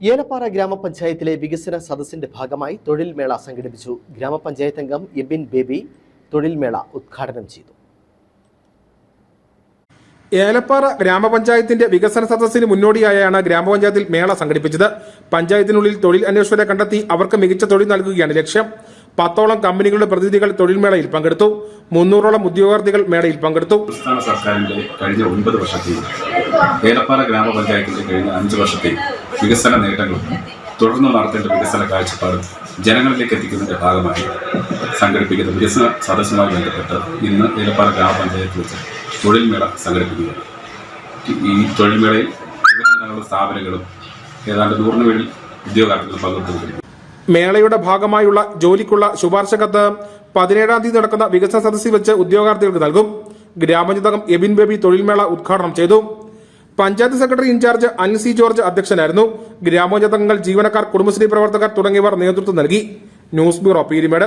ഏലപ്പാറ ഗ്രാമപഞ്ചായത്തിലെ വികസന സദസ്സിന്റെ ഭാഗമായി തൊഴിൽ മേള സംഘടിപ്പിച്ചു. ഗ്രാമപഞ്ചായത്ത് അംഗം എബിൻ ബേബി തൊഴിൽ മേള ഉദ്ഘാടനം ചെയ്തു. ഏലപ്പാറ ഗ്രാമപഞ്ചായത്തിന്റെ വികസന സദസ്സിന് മുന്നോടിയായാണ് ഗ്രാമപഞ്ചായത്തിൽ മേള സംഘടിപ്പിച്ചത്. പഞ്ചായത്തിനുള്ളിൽ തൊഴിൽ അന്വേഷകരെ കണ്ടെത്തി അവർക്ക് മികച്ച തൊഴിൽ നൽകുകയാണ് ലക്ഷ്യം. പത്തോളം കമ്പനികളുടെ പ്രതിനിധികൾ തൊഴിൽ മേളയിൽ പങ്കെടുത്തു. മുന്നൂറോളം ഉദ്യോഗാർത്ഥികൾ മേളയിൽ പങ്കെടുത്തു. സംസ്ഥാന സർക്കാരിന്റെ കഴിഞ്ഞ ഒൻപത് വർഷത്തെയും ഏലപ്പാറ ഗ്രാമപഞ്ചായത്തിന്റെ കഴിഞ്ഞ അഞ്ച് വർഷത്തെയും വികസന നേട്ടങ്ങളും തുടർന്ന് നടത്തേണ്ട വികസന കാഴ്ചപ്പാടും ജനങ്ങളിലേക്ക് എത്തിക്കുന്നതിന്റെ ഭാഗമായി സംഘടിപ്പിക്കുന്ന വികസന സദസ്സുമായി ബന്ധപ്പെട്ട് ഇന്ന് ഏലപ്പാറ ഗ്രാമപഞ്ചായത്ത് വെച്ച് തൊഴിൽ മേള സംഘടിപ്പിക്കുകയാണ്. ഈ തൊഴിൽ മേളയിൽ സ്ഥാപനങ്ങളും ഏതാണ്ട് നൂറിന് വേണ്ടി ഉദ്യോഗാർത്ഥികൾ പങ്കെടുത്തുകൊണ്ടിരിക്കുന്നു മേളയുടെ ഭാഗമായുള്ള ജോലിക്കുള്ള ശുപാർശ കത്ത് പതിനേഴാം തീയതി നടക്കുന്ന വികസന സദസ്സിൽ വെച്ച് ഉദ്യോഗാർത്ഥികൾക്ക് നൽകും. ഗ്രാമജിതകം അംഗം എബിൻ ബേബി തൊഴിൽ മേള ഉദ്ഘാടനം ചെയ്തു. Panchayat secretary in-charge Anil C George അധ്യക്ഷനായിരുന്നു. ഗ്രാമപഞ്ചായത്ത് ജീവനക്കാർ കുടുംബശ്രീ പ്രവർത്തകർ തുടങ്ങിയവർ നേതൃത്വം നൽകി. News bureau Peermade.